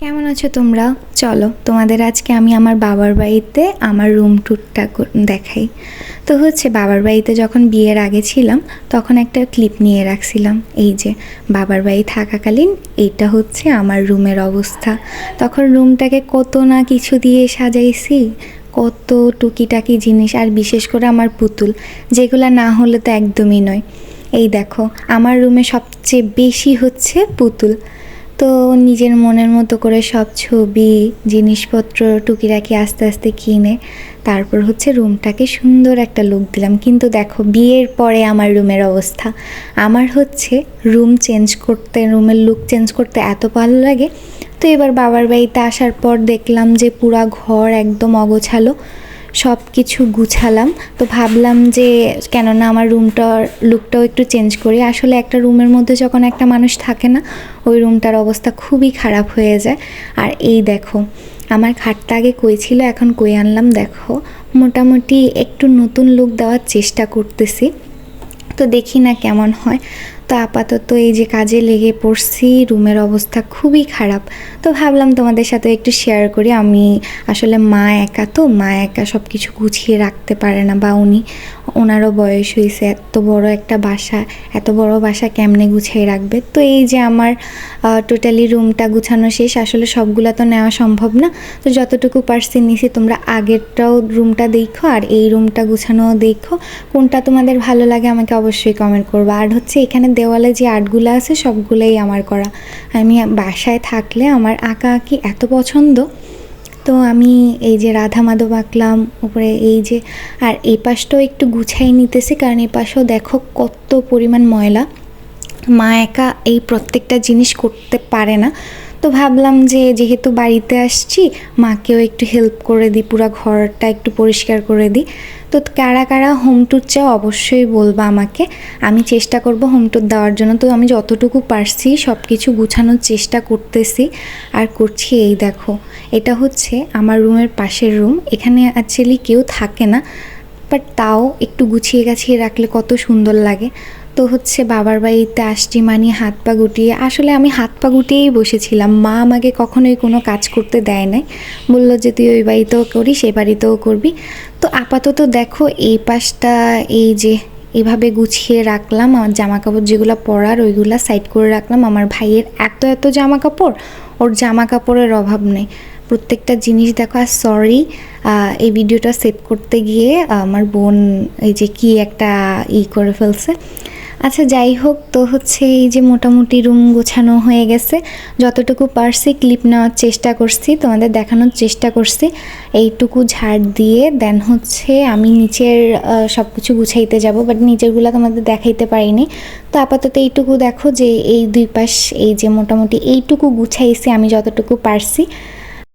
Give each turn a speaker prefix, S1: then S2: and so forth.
S1: কেমন আছো তোমরা? চলো, তোমাদের আজকে আমি আমার বাবার বাড়িতে আমার রুম ট্যুরটা দেখাই। তো হচ্ছে বাবার বাড়িতে যখন বিয়ের আগে ছিলাম, তখন একটা ক্লিপ নিয়ে রাখছিলাম। এই যে, বাবার বাড়ি থাকাকালীন এইটা হচ্ছে আমার রুমের অবস্থা। তখন রুমটাকে কত না কিছু দিয়ে সাজাইছি, কত টুকিটাকি জিনিস, আর বিশেষ করে আমার পুতুল, যেগুলো না হলে তো একদমই নয়। এই দেখো, আমার রুমে সবচেয়ে বেশি হচ্ছে পুতুল। তো নিজের মনের মতো করে সব ছবি, জিনিসপত্র টুকিরাকি আস্তে আস্তে কিনে তারপর হচ্ছে রুমটাকে সুন্দর একটা লুক দিলাম। কিন্তু দেখো, বিয়ের পরে আমার রুমের অবস্থা। আমার হচ্ছে রুম চেঞ্জ করতে রুমের লুক চেঞ্জ করতে এত ভালো লাগে। তো এবার বাবার বাড়িতে আসার পর দেখলাম যে পুরা ঘর একদম অগোছালো। সব কিছু গুছালাম। তো ভাবলাম যে কেননা আমার রুমটার লুকটাও একটু চেঞ্জ করি। আসলে একটা রুমের মধ্যে যখন একটা মানুষ থাকে না, ওই রুমটার অবস্থা খুবই খারাপ হয়ে যায়। আর এই দেখো, আমার খাটটা আগে কই ছিল, এখন কই আনলাম দেখো। মোটামুটি একটু নতুন লুক দেওয়ার চেষ্টা করতেছি। তো দেখি না কেমন হয়। তো আপাতত এই যে কাজে লেগে পড়ছি, রুমের অবস্থা খুবই খারাপ। তো ভাবলাম তোমাদের সাথে একটু শেয়ার করি। আমি আসলে মা একা তো, মা একা সব কিছু গুছিয়ে রাখতে পারে না বা উনি ওনারও বয়স হয়েছে এত বড় একটা বাসা, এত বড় বাসা কেমনে গুছিয়ে রাখবে? তো এই যে আমার টোটালি রুমটা গুছানো শেষ, আসলে সবগুলা তো নেওয়া সম্ভব না। তো যতটুকু পারছি নিছি, তোমরা আগেরটাও রুমটা দেখো, আর এই রুমটা গুছানোও দেখো। কোনটা তোমাদের ভালো লাগে আমাকে অবশ্যই কমেন্ট করব। আর হচ্ছে এখানে দেওয়ালে যে আর্টগুলো আছে, সবগুলোই আমার করা। আমি বাসায় থাকলে আমার আঁকা আঁকি এত পছন্দ। তো আমি এই যে রাধা মাধব আঁকলাম, উপরে এই যে, আর এই পাশটাও একটু গুছাই নিতেছি, কারণ এই পাশেও দেখো কত পরিমাণ ময়লা। মা একা এই প্রত্যেকটা জিনিস করতে পারে না। তো ভাবলাম যে যেহেতু বাড়িতে আসছি, মাকেও একটু হেল্প করে দিই, পুরো ঘরটা একটু পরিষ্কার করে দিই। তো কারা কারা হোম ট্যুর চাও অবশ্যই বলবা আমাকে। আমি চেষ্টা করব হোম ট্যুর দেওয়ার জন্য। তো আমি যতটুকু পারছি সব কিছু গুছানোর চেষ্টা করতেছি। আর করছি এই দেখো, এটা হচ্ছে আমার রুমের পাশের রুম এখানে অ্যাকচুয়ালি কেউ থাকে না বাট তাও একটু গুছিয়ে গাছিয়ে রাখলে কত সুন্দর লাগে। তো হচ্ছে বাবার বাড়িতে আসছি মানে হাত পা গুটিয়ে। আসলে আমি হাত পা গুটিয়েই বসেছিলাম। মা আমাকে কখনোই কোনো কাজ করতে দেয় নাই। বলল যে, তুই ওই বাড়িতেও করিস এই বাড়িতেও করবি। তো আপাতত দেখো, এই পাশটা, এই যে, এভাবে গুছিয়ে রাখলাম। আমার জামা কাপড় যেগুলো পরার, ওইগুলো সাইড করে রাখলাম। আমার ভাইয়ের এত এত জামা কাপড় ওর জামা কাপড়ের অভাব নেই। প্রত্যেকটা জিনিস দেখো, আর সরি এই ভিডিওটা সেভ করতে গিয়ে, আমার বোন, এই যে, কি একটা ই করে ফেলছে। আচ্ছা যাই হোক, তো হচ্ছে এই যে মোটামুটি রুম গোছানো হয়ে গেছে। যতটুকু পারছি ক্লিপ নেওয়ার চেষ্টা করছি, তোমাদের দেখানোর চেষ্টা করছি। এইটুকু ঝাড় দিয়ে দেন হচ্ছে আমি নিচের সব কিছু গুছাইতে যাব বাট নিচেরগুলো তোমাদের দেখাইতে পারিনি। তো আপাতত এইটুকু দেখো যে এই দুই পাশ, এই যে মোটামুটি এইটুকু গুছাইছি আমি যতটুকু পারছি।